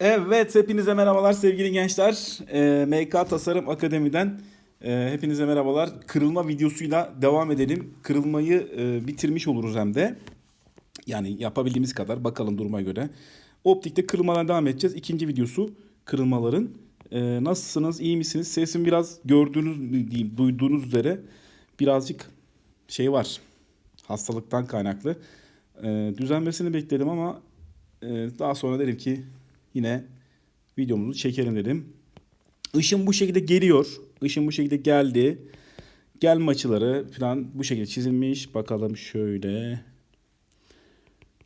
Evet, hepinize merhabalar sevgili gençler. Ee, MK Tasarım Akademi'den e, hepinize merhabalar. Kırılma videosuyla devam edelim. Kırılmayı e, bitirmiş oluruz hem de. Yani yapabildiğimiz kadar bakalım duruma göre. Optikte kırılmadan devam edeceğiz. İkinci videosu kırılmaların. Ee, nasılsınız, iyi misiniz? Sesim biraz gördüğünüz, diyeyim, duyduğunuz üzere birazcık şey var. Hastalıktan kaynaklı. Ee, düzelmesini bekledim ama e, daha sonra dedim ki yine videomuzu çekelim dedim. Işın bu şekilde geliyor. Işın bu şekilde geldi. Gelme açıları falan bu şekilde çizilmiş. Bakalım şöyle.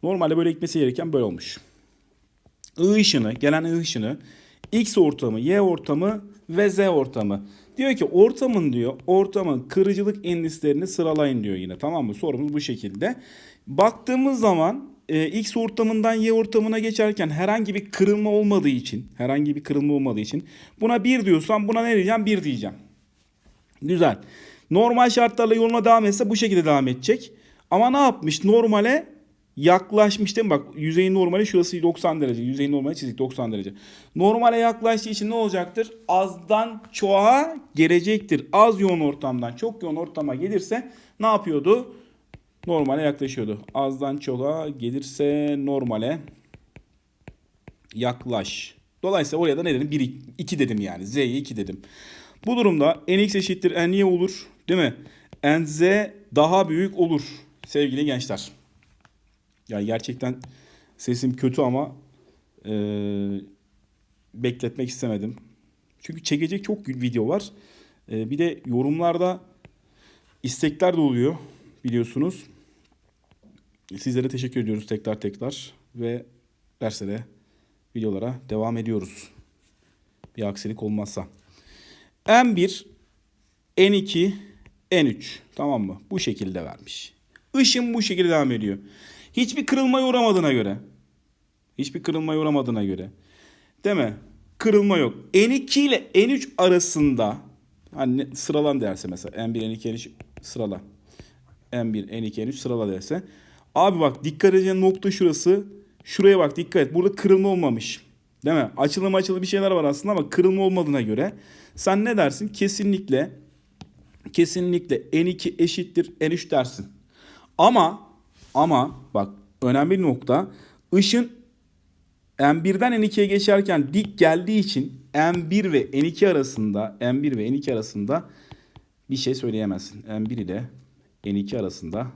Normalde böyle gitmesi gereken böyle olmuş. I ışını, gelen I ışını X ortamı, Y ortamı ve Z ortamı. Diyor ki ortamın diyor, ortamın kırıcılık indislerini sıralayın diyor yine. Tamam mı? Sorumuz bu şekilde. Baktığımız zaman e, X ortamından Y ortamına geçerken herhangi bir kırılma olmadığı için, herhangi bir kırılma olmadığı için buna 1 diyorsam buna ne diyeceğim? 1 diyeceğim. Güzel. Normal şartlarla yoluna devam etse bu şekilde devam edecek. Ama ne yapmış? Normale yaklaşmış değil mi? Bak yüzeyin normali şurası 90 derece. Yüzeyin normali çizik 90 derece. Normale yaklaştığı için ne olacaktır? Azdan çoğa gelecektir. Az yoğun ortamdan çok yoğun ortama gelirse ne yapıyordu? Normale yaklaşıyordu. Azdan çoğa gelirse normale yaklaş. Dolayısıyla oraya da ne dedim? 1, 2 dedim yani. Z'ye 2 dedim. Bu durumda nx eşittir ny olur. Değil mi? nz daha büyük olur sevgili gençler. Yani gerçekten sesim kötü ama e, bekletmek istemedim. Çünkü çekecek çok video var. E, bir de yorumlarda istekler de oluyor biliyorsunuz. Sizlere teşekkür ediyoruz tekrar tekrar ve derslere, videolara devam ediyoruz. Bir aksilik olmazsa. N1, N2, N3 tamam mı? Bu şekilde vermiş. Işın bu şekilde devam ediyor. Hiçbir kırılmaya uğramadığına göre. Hiçbir kırılmaya uğramadığına göre. Değil mi? Kırılma yok. N2 ile N3 arasında hani sıralan derse mesela N1, N2, N3 sırala. N1, N2, N3 sırala derse. Abi bak dikkat edeceğin nokta şurası. Şuraya bak dikkat et. Burada kırılma olmamış. Değil mi? Açılı açılı bir şeyler var aslında ama kırılma olmadığına göre sen ne dersin? Kesinlikle kesinlikle N2 eşittir N3 dersin. Ama ama bak önemli bir nokta. Işın M1'den N2'ye geçerken dik geldiği için M1 ve N2 arasında M1 ve N2 arasında bir şey söyleyemezsin. M1 ile N2 arasında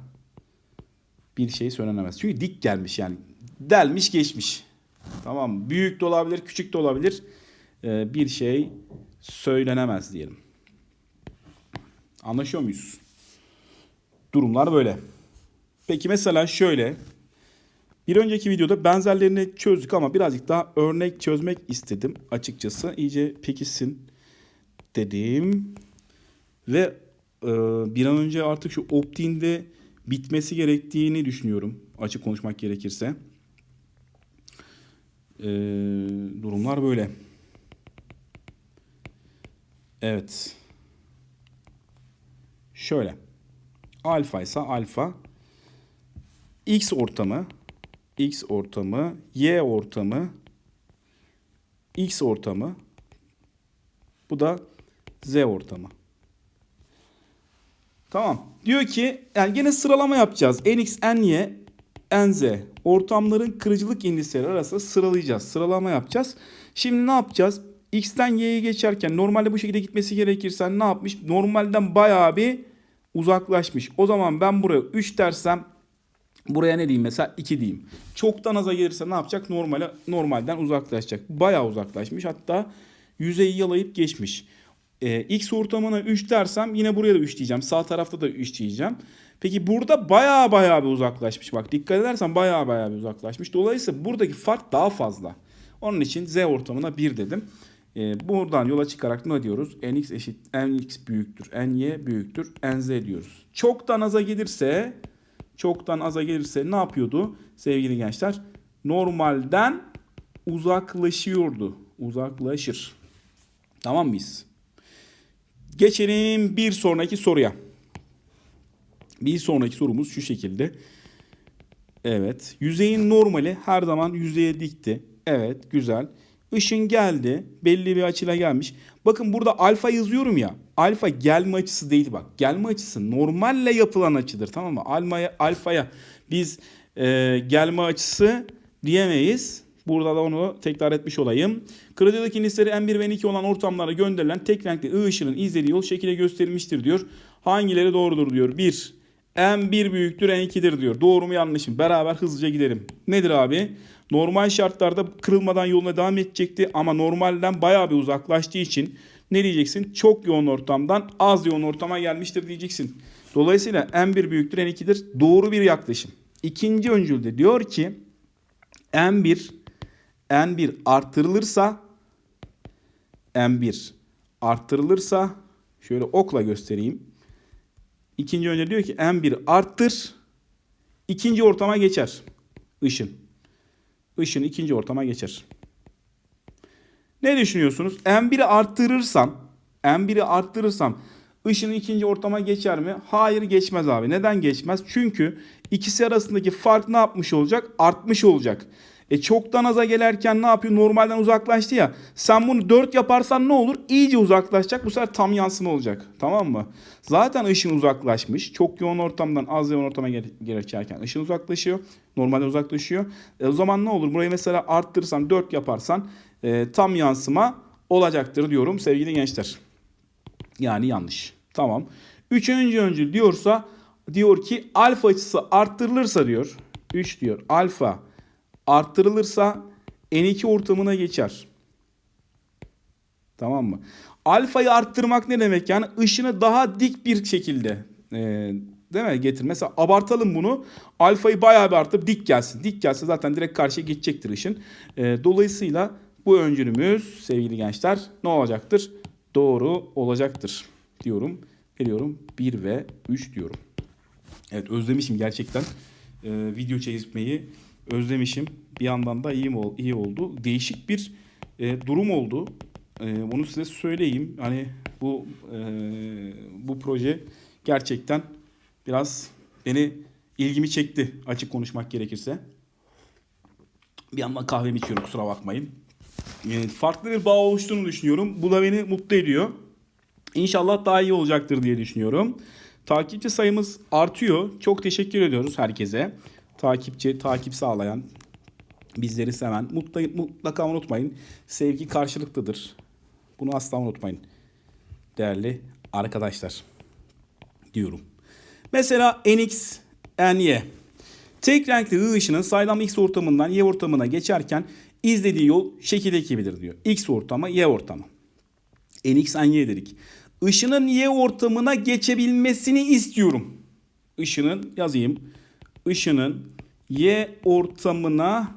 bir şey söylenemez. Çünkü dik gelmiş yani. Delmiş geçmiş. Tamam? Büyük de olabilir, küçük de olabilir. Ee, bir şey söylenemez diyelim. Anlaşıyor muyuz? Durumlar böyle. Peki mesela şöyle. Bir önceki videoda benzerlerini çözdük ama birazcık daha örnek çözmek istedim açıkçası. İyice pekişsin dedim. Ve bir an önce artık şu optiğinde bitmesi gerektiğini düşünüyorum. Açık konuşmak gerekirse. E, durumlar böyle. Evet. Şöyle. Alfa ise alfa. X ortamı. X ortamı. Y ortamı. X ortamı. Bu da Z ortamı. Tamam. Diyor ki yani gene sıralama yapacağız. NX, NY, NZ ortamların kırıcılık indisleri arasında sıralayacağız. Sıralama yapacağız. Şimdi ne yapacağız? X'ten Y'ye geçerken normalde bu şekilde gitmesi gerekirse ne yapmış? Normalden bayağı bir uzaklaşmış. O zaman ben buraya 3 dersem buraya ne diyeyim mesela 2 diyeyim. Çoktan aza gelirse ne yapacak? Normale, normalden uzaklaşacak. Bayağı uzaklaşmış. Hatta yüzeyi yalayıp geçmiş. Ee, X ortamına 3 dersem yine buraya da 3 diyeceğim. Sağ tarafta da 3 diyeceğim. Peki burada bayağı bayağı bir uzaklaşmış. Bak dikkat edersen bayağı bayağı bir uzaklaşmış. Dolayısıyla buradaki fark daha fazla. Onun için Z ortamına 1 dedim. Ee, buradan yola çıkarak ne diyoruz? Nx eşit Nx büyüktür. Ny büyüktür. Nz diyoruz. Çoktan aza gelirse çoktan aza gelirse ne yapıyordu sevgili gençler? Normalden uzaklaşıyordu. Uzaklaşır. Tamam mıyız? Geçelim bir sonraki soruya. Bir sonraki sorumuz şu şekilde. Evet. Yüzeyin normali her zaman yüzeye dikti. Evet güzel. Işın geldi. Belli bir açıyla gelmiş. Bakın burada alfa yazıyorum ya. Alfa gelme açısı değil bak. Gelme açısı normalle yapılan açıdır tamam mı? Almaya, alfaya biz e, gelme açısı diyemeyiz. Burada da onu tekrar etmiş olayım. Kırıcılık indisleri M1 ve M2 olan ortamlara gönderilen tek renkli I ışının izlediği yol şekilde gösterilmiştir diyor. Hangileri doğrudur diyor. 1. M1 büyüktür N2'dir diyor. Doğru mu yanlış mı? Beraber hızlıca gidelim. Nedir abi? Normal şartlarda kırılmadan yoluna devam edecekti ama normalden bayağı bir uzaklaştığı için ne diyeceksin? Çok yoğun ortamdan az yoğun ortama gelmiştir diyeceksin. Dolayısıyla M1 büyüktür N2'dir. Doğru bir yaklaşım. İkinci öncülde diyor ki M1 N1 artırılırsa M1 arttırılırsa şöyle okla göstereyim. İkinci önce diyor ki M1 arttır. ikinci ortama geçer. Işın. Işın ikinci ortama geçer. Ne düşünüyorsunuz? M1'i arttırırsam M1'i arttırırsam ışın ikinci ortama geçer mi? Hayır geçmez abi. Neden geçmez? Çünkü ikisi arasındaki fark ne yapmış olacak? Artmış olacak. E çoktan aza gelerken ne yapıyor? Normalden uzaklaştı ya. Sen bunu 4 yaparsan ne olur? İyice uzaklaşacak. Bu sefer tam yansıma olacak. Tamam mı? Zaten ışın uzaklaşmış. Çok yoğun ortamdan az yoğun ortama geçerken ışın uzaklaşıyor. Normalden uzaklaşıyor. E o zaman ne olur? Burayı mesela arttırırsan 4 yaparsan e, tam yansıma olacaktır diyorum sevgili gençler. Yani yanlış. Tamam. Üçüncü öncül diyorsa diyor ki alfa açısı arttırılırsa diyor. 3 diyor. Alfa arttırılırsa N2 ortamına geçer. Tamam mı? Alfayı arttırmak ne demek? Yani ışını daha dik bir şekilde e, değil mi getir. Mesela abartalım bunu. Alfayı bayağı bir arttırıp dik gelsin. Dik gelse zaten direkt karşıya geçecektir ışın. E, dolayısıyla bu öncülümüz sevgili gençler ne olacaktır? Doğru olacaktır diyorum. Veriyorum 1 ve 3 diyorum. Evet özlemişim gerçekten e, video çekmeyi özlemişim. Bir yandan da iyi, iyi oldu. Değişik bir e, durum oldu. E, bunu size söyleyeyim. Hani bu e, bu proje gerçekten biraz beni ilgimi çekti açık konuşmak gerekirse. Bir yandan kahvemi içiyorum kusura bakmayın. E, farklı bir bağ oluştuğunu düşünüyorum. Bu da beni mutlu ediyor. İnşallah daha iyi olacaktır diye düşünüyorum. Takipçi sayımız artıyor. Çok teşekkür ediyoruz herkese. Takipçi, takip sağlayan, bizleri seven. Mutla, mutlaka unutmayın. Sevgi karşılıklıdır. Bunu asla unutmayın. Değerli arkadaşlar. Diyorum. Mesela NX, NY. Tek renkli I ışının saydam X ortamından Y ortamına geçerken izlediği yol şekildeki gibidir diyor. X ortamı, Y ortamı. NX, NY dedik. Işının Y ortamına geçebilmesini istiyorum. Işının yazayım. Işının Y ortamına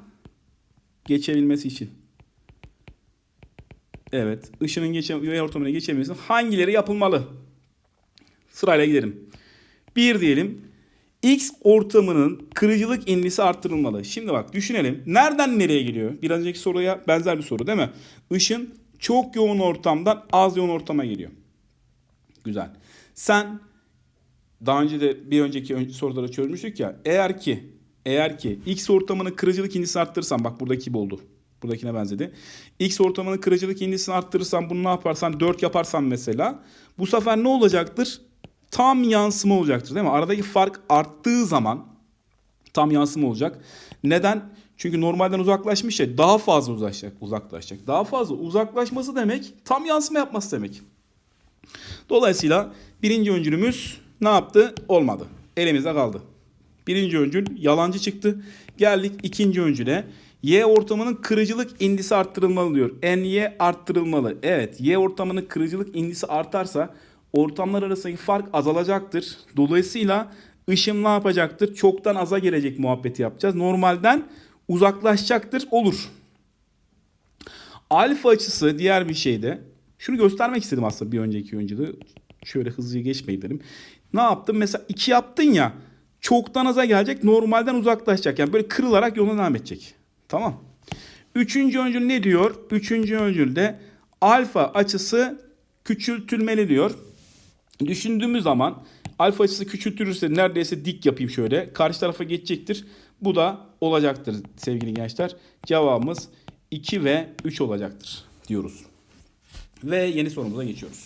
geçebilmesi için. Evet. ışının geçe, Y ortamına geçebilmesi hangileri yapılmalı? Sırayla gidelim. Bir diyelim. X ortamının kırıcılık indisi arttırılmalı. Şimdi bak düşünelim. Nereden nereye geliyor? Biraz önceki soruya benzer bir soru değil mi? Işın çok yoğun ortamdan az yoğun ortama geliyor. Güzel. Sen daha önce de bir önceki ön- soruları çözmüştük ya. Eğer ki eğer ki X ortamının kırıcılık indisini arttırırsan bak buradaki gibi oldu. Buradakine benzedi. X ortamının kırıcılık indisini arttırırsan bunu ne yaparsan 4 yaparsan mesela bu sefer ne olacaktır? Tam yansıma olacaktır değil mi? Aradaki fark arttığı zaman tam yansıma olacak. Neden? Çünkü normalden uzaklaşmış ya daha fazla uzaklaşacak, uzaklaşacak. Daha fazla uzaklaşması demek tam yansıma yapması demek. Dolayısıyla birinci öncülümüz ne yaptı? Olmadı. Elimizde kaldı. Birinci öncül yalancı çıktı. Geldik ikinci öncüle. Y ortamının kırıcılık indisi arttırılmalı diyor. NY arttırılmalı. Evet Y ortamının kırıcılık indisi artarsa ortamlar arasındaki fark azalacaktır. Dolayısıyla ışım ne yapacaktır? Çoktan aza gelecek muhabbeti yapacağız. Normalden uzaklaşacaktır. Olur. Alfa açısı diğer bir şeyde. Şunu göstermek istedim aslında bir önceki öncede. Şöyle hızlıca geçmeyi derim. Ne yaptım? Mesela 2 yaptın ya. Çoktan aza gelecek. Normalden uzaklaşacak. Yani böyle kırılarak yoluna devam edecek. Tamam. Üçüncü öncül ne diyor? Üçüncü öncülde alfa açısı küçültülmeli diyor. Düşündüğümüz zaman alfa açısı küçültülürse neredeyse dik yapayım şöyle. Karşı tarafa geçecektir. Bu da olacaktır sevgili gençler. Cevabımız 2 ve 3 olacaktır diyoruz. Ve yeni sorumuza geçiyoruz.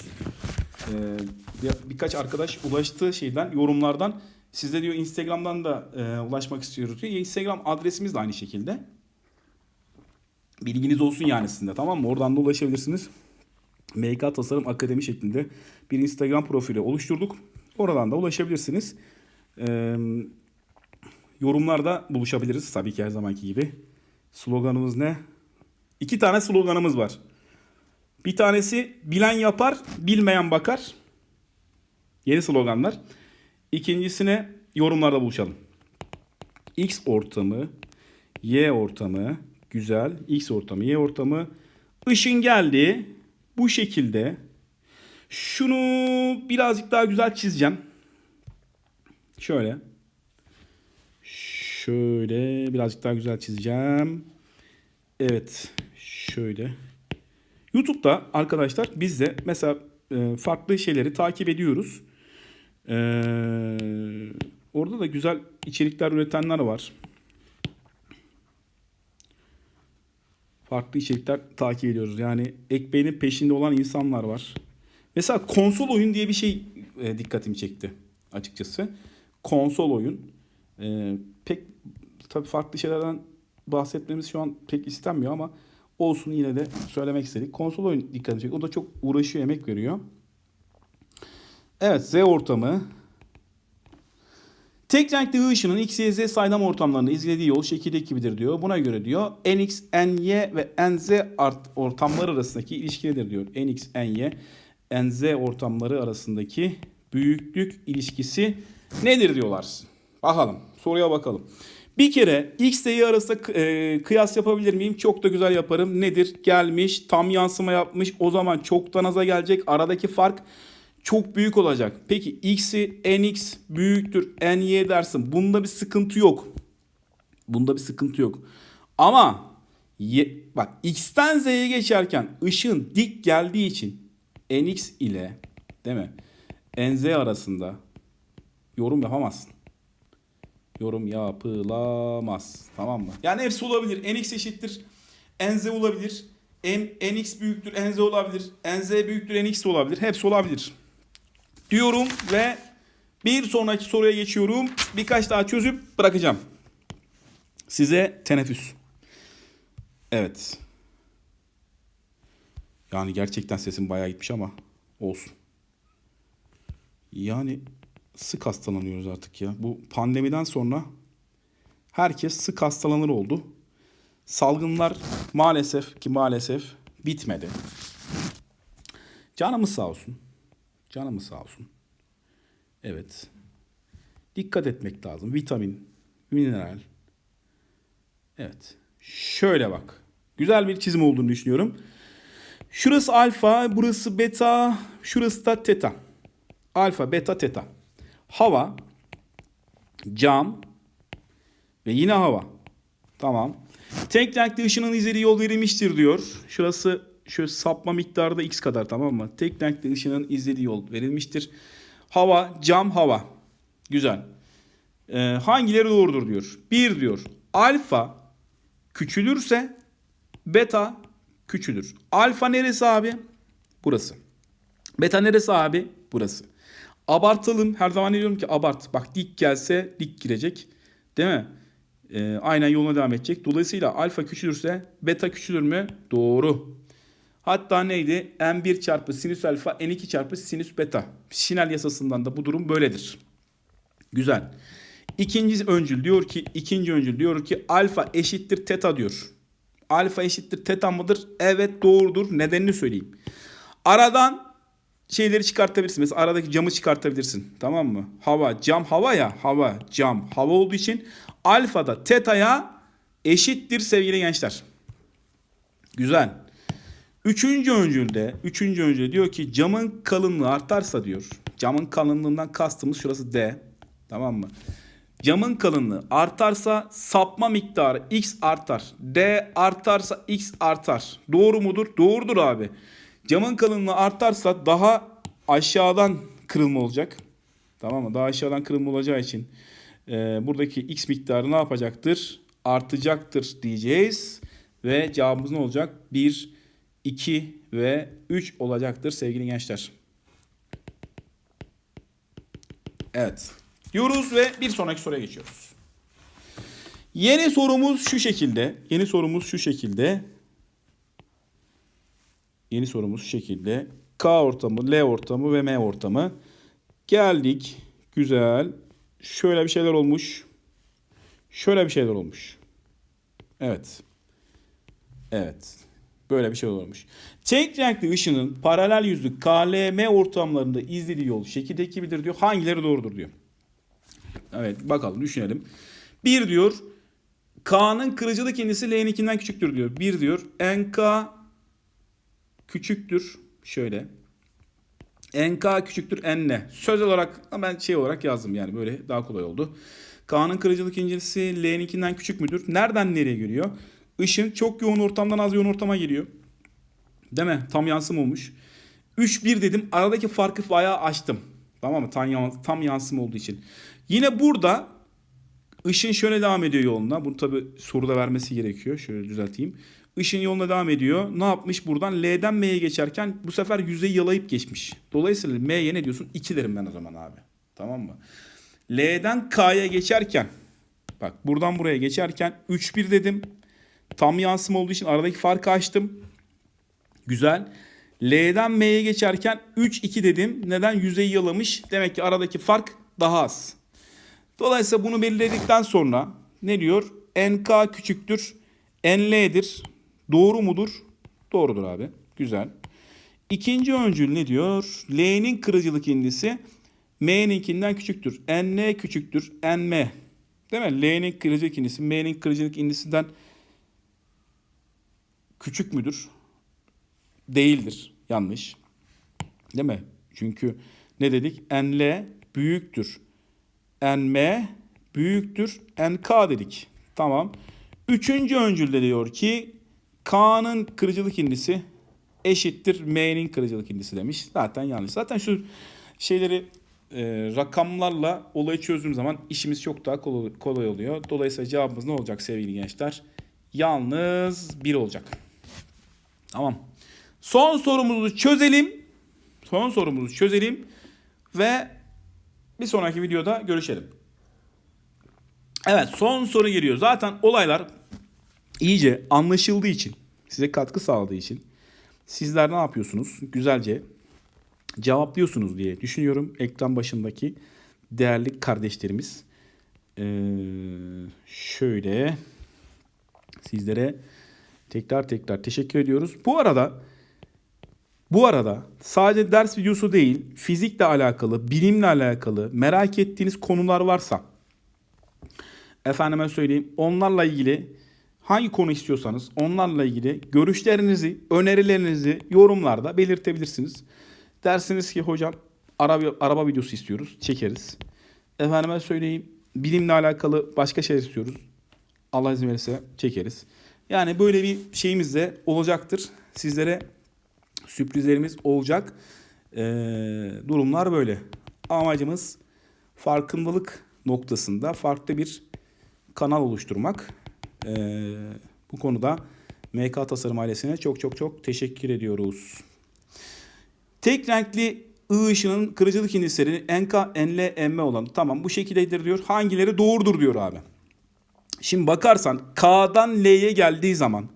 Ee, bir- birkaç arkadaş ulaştığı şeyden, yorumlardan sizde diyor Instagram'dan da e, ulaşmak istiyoruz diyor. Instagram adresimiz de aynı şekilde. Bilginiz olsun yani sizin de tamam mı? Oradan da ulaşabilirsiniz. MK Tasarım Akademi şeklinde bir Instagram profili oluşturduk. Oradan da ulaşabilirsiniz. Ee, yorumlarda buluşabiliriz tabii ki her zamanki gibi. Sloganımız ne? İki tane sloganımız var. Bir tanesi bilen yapar, bilmeyen bakar. Yeni sloganlar. İkincisine yorumlarda buluşalım. X ortamı, Y ortamı, güzel. X ortamı, Y ortamı. Işın geldi. Bu şekilde. Şunu birazcık daha güzel çizeceğim. Şöyle. Şöyle birazcık daha güzel çizeceğim. Evet. Şöyle. YouTube'da arkadaşlar biz de mesela e, farklı şeyleri takip ediyoruz. Ee, orada da güzel içerikler üretenler var. Farklı içerikler takip ediyoruz. Yani ekmeğinin peşinde olan insanlar var. Mesela konsol oyun diye bir şey e, dikkatimi çekti açıkçası. Konsol oyun. E, pek tabii farklı şeylerden bahsetmemiz şu an pek istenmiyor ama olsun yine de söylemek istedik. Konsol oyun dikkatimi çekti. O da çok uğraşıyor, emek veriyor. Evet Z ortamı. Tek renkli ışının X, Y, Z saydam ortamlarını izlediği yol şekil gibidir diyor. Buna göre diyor NX, NY ve NZ ortamları arasındaki ilişkidir diyor. NX, NY, NZ ortamları arasındaki büyüklük ilişkisi nedir diyorlar. Bakalım soruya bakalım. Bir kere X ile Y arasında e, kıyas yapabilir miyim? Çok da güzel yaparım. Nedir? Gelmiş, tam yansıma yapmış. O zaman çoktan aza gelecek. Aradaki fark çok büyük olacak. Peki x'i nx büyüktür ny dersin. Bunda bir sıkıntı yok. Bunda bir sıkıntı yok. Ama y, bak x'ten z'ye geçerken ışığın dik geldiği için nx ile değil mi? nz arasında yorum yapamazsın. Yorum yapılamaz. Tamam mı? Yani hepsi olabilir. nx eşittir. nz olabilir. N, nx büyüktür nz olabilir. nz büyüktür nx olabilir. Hepsi olabilir diyorum ve bir sonraki soruya geçiyorum. Birkaç daha çözüp bırakacağım. Size teneffüs. Evet. Yani gerçekten sesim bayağı gitmiş ama olsun. Yani sık hastalanıyoruz artık ya. Bu pandemiden sonra herkes sık hastalanır oldu. Salgınlar maalesef ki maalesef bitmedi. Canımız sağ olsun. Canımız sağ olsun. Evet. Dikkat etmek lazım. Vitamin, mineral. Evet. Şöyle bak. Güzel bir çizim olduğunu düşünüyorum. Şurası alfa, burası beta, şurası da teta. Alfa, beta, teta. Hava, cam ve yine hava. Tamam. Tek renkli ışının izlediği yol verilmiştir diyor. Şurası şöyle sapma miktarı da x kadar tamam mı? Tek renkli ışının izlediği yol verilmiştir. Hava, cam, hava. Güzel. Ee, hangileri doğrudur diyor. Bir diyor. Alfa küçülürse beta küçülür. Alfa neresi abi? Burası. Beta neresi abi? Burası. Abartalım. Her zaman diyorum ki abart. Bak dik gelse dik girecek. Değil mi? Ee, aynen yoluna devam edecek. Dolayısıyla alfa küçülürse beta küçülür mü? Doğru. Hatta neydi? N1 çarpı sinüs alfa N2 çarpı sinüs beta. Şinel yasasından da bu durum böyledir. Güzel. İkinci öncül diyor ki ikinci öncül diyor ki alfa eşittir teta diyor. Alfa eşittir teta mıdır? Evet doğrudur. Nedenini söyleyeyim. Aradan şeyleri çıkartabilirsin. Mesela aradaki camı çıkartabilirsin. Tamam mı? Hava, cam, hava ya. Hava, cam, hava olduğu için alfa da teta'ya eşittir sevgili gençler. Güzel. Üçüncü öncülde, üçüncü öncülde diyor ki camın kalınlığı artarsa diyor. Camın kalınlığından kastımız şurası D. Tamam mı? Camın kalınlığı artarsa sapma miktarı x artar. D artarsa x artar. Doğru mudur? Doğrudur abi. Camın kalınlığı artarsa daha aşağıdan kırılma olacak. Tamam mı? Daha aşağıdan kırılma olacağı için e, buradaki x miktarı ne yapacaktır? Artacaktır diyeceğiz. Ve cevabımız ne olacak? 1, 2 ve 3 olacaktır sevgili gençler. Evet. Diyoruz ve bir sonraki soruya geçiyoruz. Yeni sorumuz şu şekilde. Yeni sorumuz şu şekilde. Yeni sorumuz şu şekilde. K ortamı, L ortamı ve M ortamı. Geldik. Güzel. Şöyle bir şeyler olmuş. Şöyle bir şeyler olmuş. Evet. Evet. Böyle bir şey olmuş. Tek renkli ışının paralel yüzlü KLM ortamlarında izlediği yol şekil ekibidir diyor. Hangileri doğrudur diyor. Evet bakalım düşünelim. Bir diyor K'nın kırıcılık indisi L'ninkinden küçüktür diyor. Bir diyor NK küçüktür. Şöyle. NK küçüktür N. Söz olarak ben şey olarak yazdım yani böyle daha kolay oldu. K'nın kırıcılık incisi L'ninkinden küçük müdür? Nereden nereye geliyor? Işın çok yoğun ortamdan az yoğun ortama geliyor. Değil mi? Tam yansım olmuş. 3-1 dedim. Aradaki farkı bayağı açtım. Tamam mı? Tam, tam yansım olduğu için. Yine burada ışın şöyle devam ediyor yoluna. Bunu tabi soruda vermesi gerekiyor. Şöyle düzelteyim. Işın yoluna devam ediyor. Ne yapmış buradan? L'den M'ye geçerken bu sefer yüzeyi yalayıp geçmiş. Dolayısıyla M'ye ne diyorsun? 2 derim ben o zaman abi. Tamam mı? L'den K'ya geçerken bak buradan buraya geçerken 3-1 dedim. Tam yansım olduğu için aradaki farkı açtım. Güzel. L'den M'ye geçerken 3-2 dedim. Neden? Yüzeyi yalamış. Demek ki aradaki fark daha az. Dolayısıyla bunu belirledikten sonra ne diyor? NK küçüktür. NL'dir. Doğru mudur? Doğrudur abi. Güzel. İkinci öncül ne diyor? L'nin kırıcılık indisi M'ninkinden küçüktür. NL küçüktür. NM. Değil mi? L'nin kırıcılık indisi M'nin kırıcılık indisinden küçük müdür? Değildir. Yanlış. Değil mi? Çünkü ne dedik? NL büyüktür. NM büyüktür. NK dedik. Tamam. Üçüncü öncülde diyor ki K'nın kırıcılık indisi eşittir M'nin kırıcılık indisi demiş. Zaten yanlış. Zaten şu şeyleri e, rakamlarla olayı çözdüğüm zaman işimiz çok daha kolay, oluyor. Dolayısıyla cevabımız ne olacak sevgili gençler? Yalnız bir olacak. Tamam. Son sorumuzu çözelim. Son sorumuzu çözelim ve bir sonraki videoda görüşelim. Evet son soru geliyor. Zaten olaylar iyice anlaşıldığı için, size katkı sağladığı için sizler ne yapıyorsunuz? Güzelce cevaplıyorsunuz diye düşünüyorum. Ekran başındaki değerli kardeşlerimiz. Ee, şöyle sizlere tekrar tekrar teşekkür ediyoruz. Bu arada bu arada sadece ders videosu değil, fizikle alakalı, bilimle alakalı merak ettiğiniz konular varsa efendime söyleyeyim onlarla ilgili hangi konu istiyorsanız onlarla ilgili görüşlerinizi, önerilerinizi yorumlarda belirtebilirsiniz. Dersiniz ki hocam araba, araba videosu istiyoruz, çekeriz. Efendime söyleyeyim bilimle alakalı başka şeyler istiyoruz. Allah izin verirse çekeriz. Yani böyle bir şeyimiz de olacaktır. Sizlere sürprizlerimiz olacak. Ee, durumlar böyle. Amacımız farkındalık noktasında farklı bir kanal oluşturmak. Ee, bu konuda MK Tasarım ailesine çok çok çok teşekkür ediyoruz. Tek renkli I ışının kırıcılık indisleri NK, NL, M olan. Tamam bu şekildedir diyor. Hangileri doğrudur diyor abi. Şimdi bakarsan K'dan L'ye geldiği zaman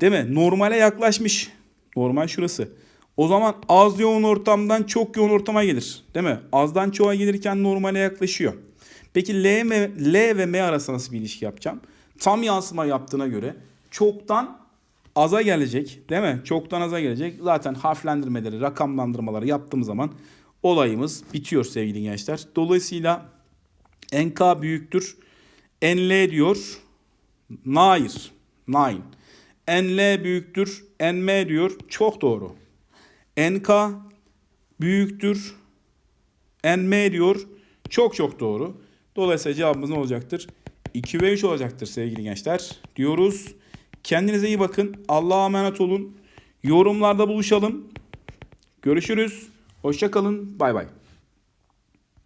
değil mi? Normale yaklaşmış. Normal şurası. O zaman az yoğun ortamdan çok yoğun ortama gelir. Değil mi? Azdan çoğa gelirken normale yaklaşıyor. Peki L, M, L ve M arasında nasıl bir ilişki yapacağım? Tam yansıma yaptığına göre çoktan aza gelecek. Değil mi? Çoktan aza gelecek. Zaten harflendirmeleri, rakamlandırmaları yaptığım zaman olayımız bitiyor sevgili gençler. Dolayısıyla NK büyüktür. NL diyor. Hayır. Nine. NL büyüktür. NM diyor. Çok doğru. NK büyüktür. NM diyor. Çok çok doğru. Dolayısıyla cevabımız ne olacaktır? 2 ve 3 olacaktır sevgili gençler. Diyoruz. Kendinize iyi bakın. Allah'a emanet olun. Yorumlarda buluşalım. Görüşürüz. Hoşça kalın. Bay bay.